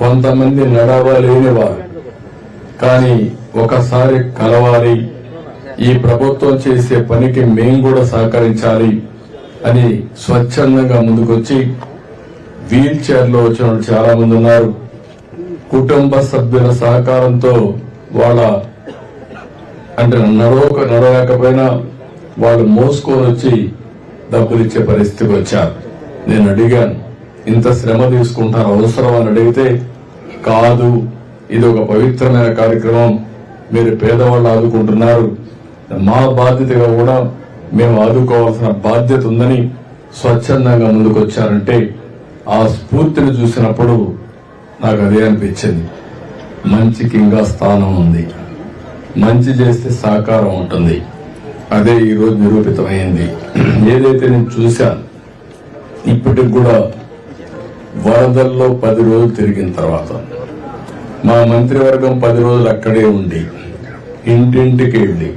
కొంతమంది నడవలేని వారు కానీ ఒకసారి కలవాలి. ఈ ప్రభుత్వం చేసే పనికి మేము కూడా సహకరించాలి అని స్వచ్ఛందంగా ముందుకొచ్చి వీల్ చైర్లో వచ్చిన వాళ్ళు చాలా మంది ఉన్నారు. కుటుంబ సభ్యుల సహకారంతో వాళ్ళ అంటే నడవక నడవలేకపోయినా వాళ్ళు మోసుకొని వచ్చి డబ్బులు ఇచ్చే పరిస్థితికి వచ్చారు. నేను అడిగాను ఇంత శ్రమ తీసుకుంటారు అవసరం అని అడిగితే కాదు ఇది ఒక పవిత్రమైన కార్యక్రమం. మీరు పేదవాళ్ళు ఆదుకుంటున్నారు. మా బాధ్యతగా కూడా మేము ఆదుకోవాల్సిన బాధ్యత ఉందని స్వచ్ఛందంగా ముందుకొచ్చారంటే ఆ స్ఫూర్తిని చూసినప్పుడు నాకు అదే అనిపించింది. మంచికి ఇంకా స్థానం ఉంది. మంచి చేస్తే సహకారం ఉంటుంది. అదే ఈరోజు నిరూపితమైంది. ఏదైతే నేను చూశాను ఇప్పటికి కూడా వరదల్లో పది రోజులు తిరిగిన తర్వాత మా మంత్రివర్గం పది రోజులు అక్కడే ఉండి ఇంటింటికి వెళ్ళి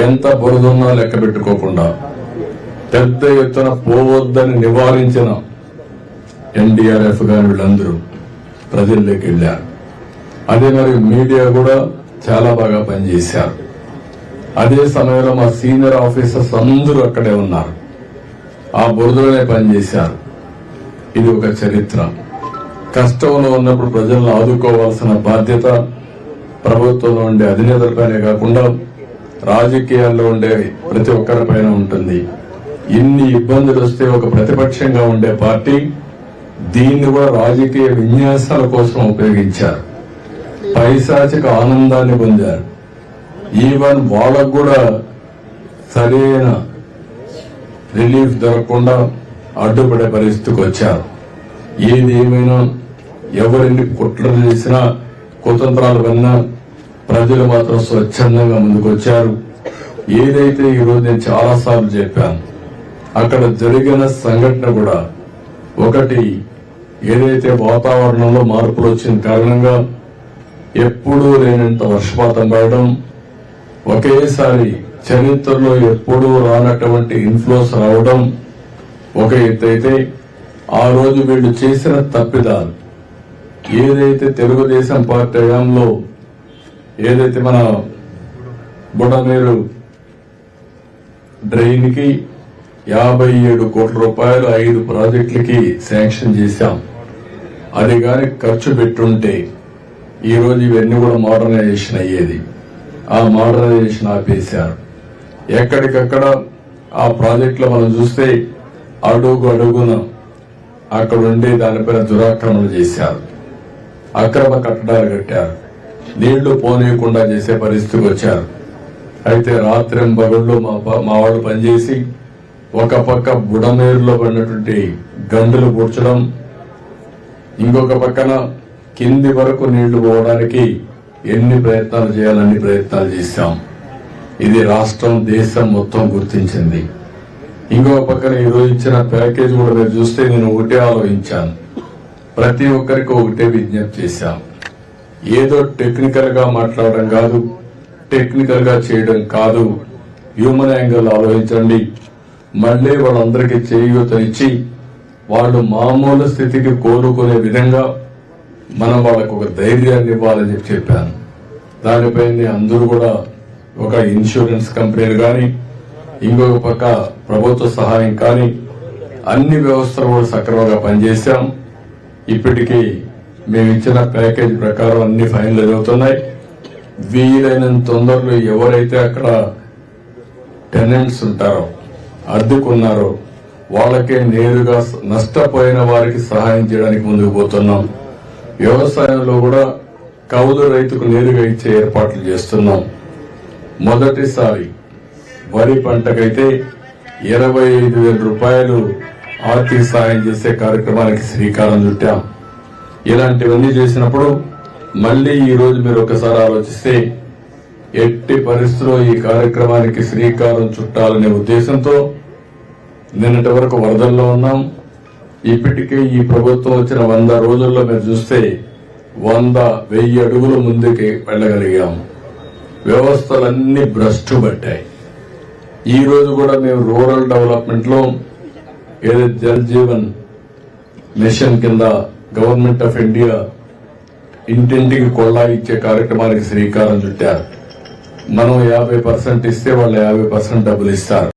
ఎంత బురదున్నా లెక్క పెట్టుకోకుండా పెద్ద ఎత్తున పోవద్దని నివారించిన ఎన్డీఆర్ఎఫ్ గారు వీళ్ళందరూ ప్రజల్లోకి వెళ్ళారు. అదే మరి మీడియా కూడా చాలా బాగా పనిచేశారు. అదే సమయంలో మా సీనియర్ ఆఫీసర్స్ అందరూ అక్కడే ఉన్నారు. ఆ బురదలోనే పనిచేశారు. ఇది ఒక చరిత్ర. కష్టంలో ఉన్నప్పుడు ప్రజలను ఆదుకోవాల్సిన బాధ్యత ప్రభుత్వంలో ఉండే అధినేతలపైనే కాకుండా రాజకీయాల్లో ఉండే ప్రతి ఒక్కరిపైన ఉంటుంది. ఇన్ని ఇబ్బందులు వస్తే ఒక ప్రతిపక్షంగా ఉండే పార్టీ దీన్ని కూడా రాజకీయ విన్యాసాల కోసం ఉపయోగించారు. పైశాచిక ఆనందాన్ని పొందారు. ఈవెన్ వాళ్ళకు కూడా సరైన రిలీఫ్ దొరకకుండా అడ్డుపడే పరిస్థితికి వచ్చారు ఏది ఏమైనా ఎవరిని కుట్రలు చేసినా కుతంత్రాలు విన్నా ప్రజలు మాత్రం స్వచ్ఛందంగా ముందుకొచ్చారు. ఏదైతే ఈ రోజు నేను చాలాసార్లు చెప్పాను అక్కడ జరిగిన సంఘటన కూడా ఒకటి ఏదైతే వాతావరణంలో మార్పులు వచ్చిన కారణంగా ఎప్పుడూ లేనంత వర్షపాతం పడడం ఒకేసారి చరిత్రలో ఎప్పుడూ రానటువంటి ఇన్ఫ్లోస్ రావడం ఒక ఎత్తు అయితే ఆ రోజు వీళ్ళు చేసిన తప్పిదాలు. ఏదైతే తెలుగుదేశం పార్టీ హయాంలో ఏదైతే మన బుడమేరు డ్రైన్కి యాభై ఏడు కోట్ల రూపాయలు ఐదు ప్రాజెక్టులకి శాంక్షన్ చేశాం. అది గాని ఖర్చు పెట్టుంటే ఈరోజు ఇవన్నీ కూడా మోడర్నైజేషన్ అయ్యేది. ఆ మోడర్నైజేషన్ ఆపేశారు. ఎక్కడికక్కడ ఆ ప్రాజెక్టులో మనం చూస్తే అడుగు అడుగున అక్కడ ఉండి దానిపైన దురాక్రమణలు చేశారు. అక్రమ కట్టడాలు కట్టారు. నీళ్ళు పోనీయకుండా చేసే పరిస్థితికి వచ్చారు. అయితే రాత్రి పగళ్ళు మా ప- మా వాళ్ళు పనిచేసి ఒక పక్క బుడమేరులో పడినటువంటి గండులు పూడ్చడం ఇంకొక పక్కన కింది వరకు నీళ్ళు పోవడానికి ఎన్ని ప్రయత్నాలు చేయాలని ప్రయత్నాలు చేశాం. ఇది రాష్ట్రం దేశం మొత్తం గుర్తించింది. ఇంకో పక్కన ఈరోజు ఇచ్చిన ప్యాకేజ్ కూడా మీరు చూస్తే నేను ఒకటే ఆలోచించాను. ప్రతి ఒక్కరికి ఒకటే విజ్ఞప్తి చేశాం ఏదో టెక్నికల్గా మాట్లాడడం కాదు టెక్నికల్గా చేయడం కాదు. హ్యూమన్ యాంగిల్ ఆలోచించండి. మళ్ళీ వాళ్ళందరికీ చేయూతనిచ్చి వాళ్ళు మామూలు స్థితికి కోలుకునే విధంగా మనం వాళ్ళకు ఒక ధైర్యాన్ని ఇవ్వాలని చెప్పి చెప్పాను. దానిపై అందరూ కూడా ఒక ఇన్సూరెన్స్ కంపెనీలు కానీ ఇంకొక పక్క ప్రభుత్వ సహాయం కానీ అన్ని వ్యవస్థలు కూడా సక్రమంగా పనిచేశాం. ఇప్పటికీ మేము ఇచ్చిన ప్యాకేజ్ ప్రకారం అన్ని ఫైన్లు జరుగుతున్నాయి. వీలైనంత తొందరలో ఎవరైతే అక్కడ టెనెంట్స్ ఉంటారో అద్దెకున్నారో వాళ్ళకే నేరుగా నష్టపోయిన వారికి సహాయం చేయడానికి ముందుకు పోతున్నాం. వ్యవసాయంలో కూడా కౌలు రైతుకు నేరుగా ఇచ్చే ఏర్పాట్లు చేస్తున్నాం. మొదటిసారి వరి పంటకైతే ఇరవై ఐదు వేల రూపాయలు ఆర్థిక సాయం చేసే కార్యక్రమానికి శ్రీకారం చుట్టాం. ఇలాంటివన్నీ చేసినప్పుడు మళ్ళీ ఈ రోజు మీరు ఒకసారి ఆలోచిస్తే ఎట్టి పరిస్థితుల్లో ఈ కార్యక్రమానికి శ్రీకారం చుట్టాలనే ఉద్దేశంతో నిన్నటి వరకు వరదల్లో ఉన్నాం. ఇప్పటికే ఈ ప్రభుత్వం వచ్చిన వంద రోజుల్లో మీరు చూస్తే వంద వెయ్యి అడుగులు ముందుకి వెళ్ళగలిగాం. వ్యవస్థలన్నీ భ్రష్టు పట్టాయి ఈ రోజు కూడా మేము రూరల్ డెవలప్మెంట్లో ఏదైతే జల్ జీవన్ మిషన్ కింద గవర్నమెంట్ ఆఫ్ ఇండియా ఇంటింటికి కొళ్ళా ఇచ్చే కార్యక్రమానికి శ్రీకారం చుట్టారు. మనం యాభై పర్సెంట్ ఇస్తే వాళ్ళు యాభై పర్సెంట్ డబ్బులు ఇస్తారు.